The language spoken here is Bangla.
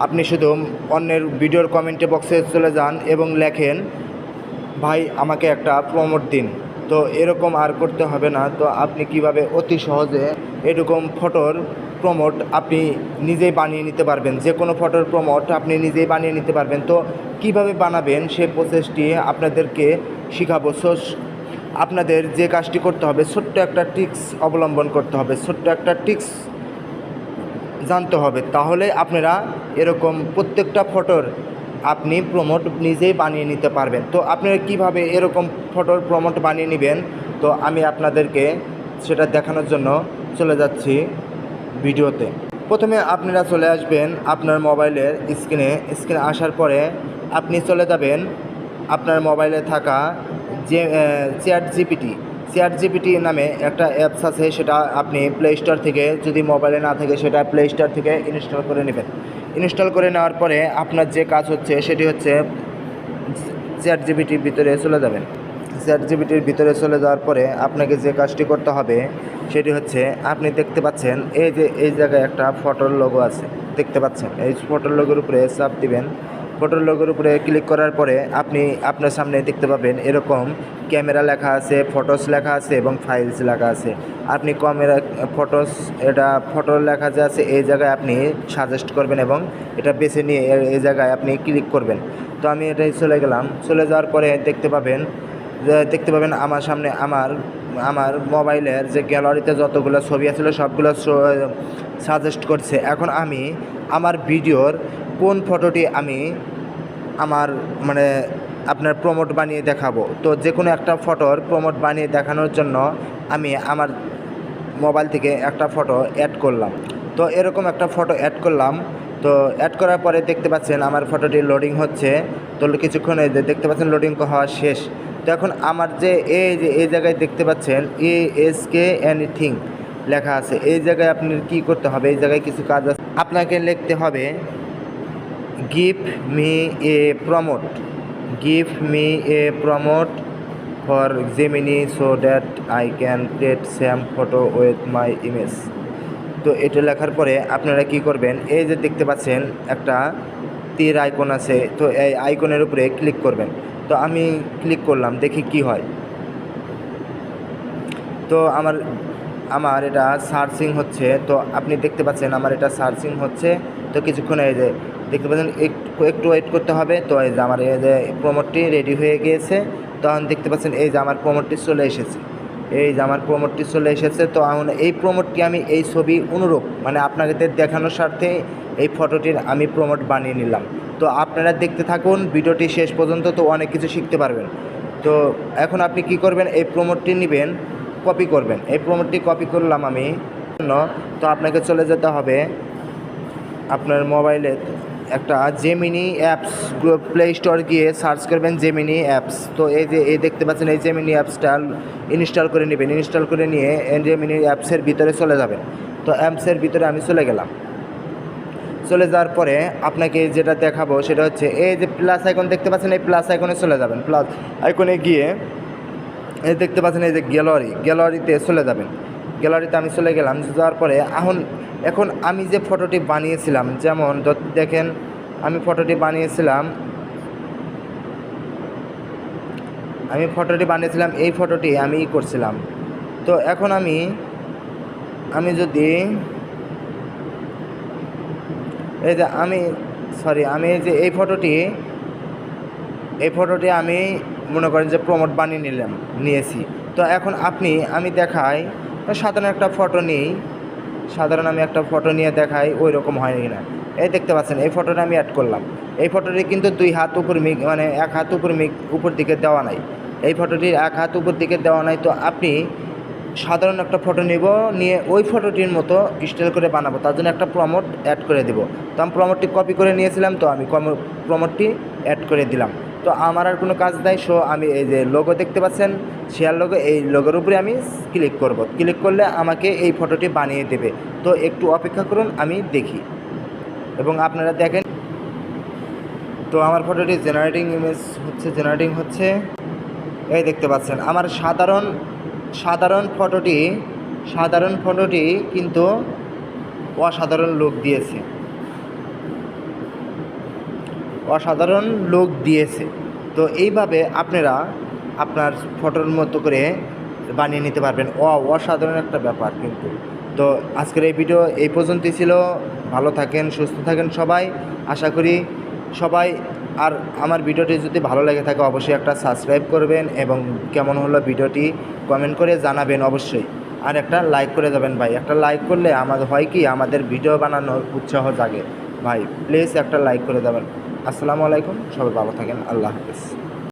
আপনি শুধু অন্যের ভিডিওর কমেন্টে বক্সে চলে যান এবং লেখেন, ভাই, আমাকে একটা প্রমোট দিন। তো এরকম আর করতে হবে না। তো আপনি কীভাবে অতি সহজে এরকম ফটোর প্রমোট আপনি নিজেই বানিয়ে নিতে পারবেন? যে কোনো ফটোর প্রমোট আপনি নিজেই বানিয়ে নিতে পারবেন। তো কীভাবে বানাবেন সেই প্রসেসটি আপনাদেরকে শিখাবো। সো আপনাদের যে কাজটি করতে হবে, ছোট্ট একটা টিক্স অবলম্বন করতে হবে। ছোট্ট একটা টিক্স জানতে হবে। তাহলে আপনারা এরকম প্রত্যেকটা ফটোর আপনি প্রমোট নিজেই বানিয়ে নিতে পারবেন। তো আপনারা কীভাবে এরকম ফটোর প্রমোট বানিয়ে নেবেন? তো আমি আপনাদেরকে সেটা দেখানোর জন্য চলে যাচ্ছি ভিডিওতে। প্রথমে আপনারা চলে আসবেন আপনার মোবাইলের স্ক্রিনে। স্ক্রিনে আসার পরে আপনি চলে যাবেন আপনার মোবাইলে থাকা যে চ্যাট জিপিটি চ্যাট জিপিটি নামে একটা অ্যাপস আছে, সেটা আপনি প্লে স্টোর থেকে, যদি মোবাইলে না থাকে, সেটা প্লে স্টোর থেকে ইনস্টল করে নেবেন। ইনস্টল করে নেওয়ার পরে আপনার যে কাজ হচ্ছে, সেটি হচ্ছে চ্যাট জিপিটির ভিতরে চলে যাবেন। চ্যাট জিপিটির ভিতরে চলে যাওয়ার পরে আপনাকে যে কাজটি করতে হবে, সেটি হচ্ছে আপনি দেখতে পাচ্ছেন, এই যে, এই জায়গায় একটা ফটোর লোগো আছে। দেখতে পাচ্ছেন, এই ফটোর লোগোর উপরে চাপ দিবেন। ফটোর লোগোর উপরে ক্লিক করার পরে আপনি আপনার সামনে দেখতে পাবেন এরকম ক্যামেরা লেখা আছে ফটোস লেখা আছে এবং ফাইলস লেখা আছে। আপনি ক্যামেরা ফটোস এটা ফটো লেখা যে আছে, এই জায়গায় আপনি সাজেস্ট করবেন এবং এটা বেছে নিয়ে এই জায়গায় আপনি ক্লিক করবেন। তো আমি এটাই চলে গেলাম। চলে যাওয়ার পরে দেখতে পাবেন দেখতে পাবেন আমার সামনে আমার আমার মোবাইলের যে গ্যালারিতে যতগুলো ছবি আছিল, সবগুলো সাজেস্ট করছে। এখন আমি আমার ভিডিওর কোন ফটোটি আমি আমার মানে আপনার প্রমোট বানিয়ে দেখাবো। তো যে কোনো একটা ফটোর প্রমোট বানিয়ে দেখানোর জন্য আমি আমার মোবাইল থেকে একটা ফটো অ্যাড করলাম। তো এরকম একটা ফটো অ্যাড করলাম। তো অ্যাড করার পরে দেখতে পাচ্ছেন আমার ফটোটি লোডিং হচ্ছে। তো কিছুক্ষণ দেখতে পাচ্ছেন লোডিং হওয়া শেষ। তো এখন আমার যে এই যে, এই জায়গায় দেখতে পাচ্ছেন এ এস কে এনিথিং লেখা আছে। এই জায়গায় আপনি কি করতে হবে? এই জায়গায় কিছু কাজ আছে। আপনাকে লিখতে হবে give me a prompt give me a prompt for Gemini so that I can create same photo with my image তো এটা লেখার পরে আপনারা কি করবেন, এই যে দেখতে পাচ্ছেন একটা তীর আইকন আছে, তো এই আইকনের উপরে ক্লিক করবেন। তো আমি ক্লিক করলাম, দেখি কি হয়। তো আমার আমার এটা সার্চিং হচ্ছে, তো আপনি দেখতে পাচ্ছেন আমার এটা সার্চিং হচ্ছে। তো কিছুক্ষণ এই যে দেখতে পাচ্ছেন একটু একটু ওয়েট করতে হবে। তো এই যে আমার এই যে প্রমোটটি রেডি হয়ে গিয়েছে, তখন দেখতে পাচ্ছেন এই যে আমার প্রমোটটি চলে এসেছে। এই যে আমার প্রমোটটি চলে এসেছে, তো এখন এই প্রমোটটি আমি এই ছবি অনুরূপ মানে আপনাদের দেখানোর স্বার্থে এই ফটোটির আমি প্রমোট বানিয়ে নিলাম। তো আপনারা দেখতে থাকুন, ভিডিওটি শেষ পর্যন্ত তো অনেক কিছু শিখতে পারবেন। তো এখন আপনি কি করবেন, এই প্রমোটটি নেবেন কপি করবেন। এই প্রমোটটি কপি করলাম আমি, তো আপনাকে চলে যেতে হবে আপনার মোবাইলে একটা জেমিনি অ্যাপস প্লে স্টোর গিয়ে সার্চ করবেন জেমিনি অ্যাপস তো এই যে, এই দেখতে পাচ্ছেন, এই জেমিনি অ্যাপসটা ইনস্টল করে নেবেন। ইনস্টল করে নিয়ে জেমিনি অ্যাপসের ভিতরে চলে যাবেন। তো অ্যাপসের ভিতরে আমি চলে গেলাম। চলে যাওয়ার পরে আপনাকে যেটা দেখাবো সেটা হচ্ছে, এই যে প্লাস আইকন দেখতে পাচ্ছেন, এই প্লাস আইকনে চলে যাবেন। প্লাস আইকনে গিয়ে এই দেখতে পাচ্ছেন, এই যে গ্যালারি গ্যালারিতে চলে যাবেন। গ্যালারিতে আমি চলে গেলাম, যাওয়ার পরে এখন এখন আমি যে ফটোটি বানিয়েছিলাম, যেমন দেখেন, আমি ফটোটি বানিয়েছিলাম, আমি ফটোটি বানিয়েছিলাম, এই ফটোটি আমি ই করছিলাম। তো এখন আমি আমি যদি, এই যে আমি সরি আমি যে এই ফটোটি এই ফটোটি আমি মনে করেন যে প্রমোট বানিয়ে নিলাম, নিয়েছি। তো এখন আপনি, আমি দেখাই সাধারণ একটা ফটো নিই সাধারণ আমি একটা ফটো নিয়ে দেখাই ওই রকম হয় না এই দেখতে পাচ্ছেন, এই ফটোটা আমি অ্যাড করলাম। এই ফটোটি কিন্তু দুই হাত উপর মিক মানে এক হাত উপর মিক, উপর দিকে দেওয়া নাই। এই ফটোটির এক হাত উপর দিকে দেওয়া নাই, তো আপনি সাধারণ একটা ফটো নেব, নিয়ে ওই ফটোটির মতো স্টাইল করে বানাবো। তার জন্য একটা প্রমোট অ্যাড করে দেবো। তো আমি প্রমোটটি কপি করে নিয়েছিলাম, তো আমি প্রমোটটি অ্যাড করে দিলাম। তো আমার আর কোনো কাজ নাই সো আমি এই যে লোগো দেখতে পাচ্ছেন শেয়ার লোগো এই লোগোর উপরে আমি ক্লিক করব। ক্লিক করলে আমাকে এই ফটোটি বানিয়ে দেবে। তো একটু অপেক্ষা করুন, আমি দেখি। এবং আপনারা দেখেন, তো আমার ফটোটি জেনারেটিং ইমেজ হচ্ছে জেনারেটিং হচ্ছে। এই দেখতে পাচ্ছেন, আমার সাধারণ সাধারণ ফটোটি সাধারণ ফটোটি কিন্তু অসাধারণ লুক দিয়েছে। অসাধারণ লোক দিয়েছে। তো এইভাবে আপনারা আপনার ফটোর মতো করে বানিয়ে নিতে পারবেন। ও অসাধারণ একটা ব্যাপার কিন্তু। তো আজকের এই ভিডিও এই পর্যন্তই ছিল। ভালো থাকেন, সুস্থ থাকেন সবাই। আশা করি সবাই, আর আমার ভিডিওটি যদি ভালো লেগে থাকে অবশ্যই একটা সাবস্ক্রাইব করবেন এবং কেমন হলো ভিডিওটি কমেন্ট করে জানাবেন অবশ্যই। আর একটা লাইক করে যাবেন ভাই। একটা লাইক করলে আমাদের হয় কি? আমাদের ভিডিও বানানোর উৎসাহ জাগে। ভাই প্লিজ একটা লাইক করে দেবেন। আসসালামু আলাইকুম সবাই ভালো থাকেন আল্লাহ হাফেজ।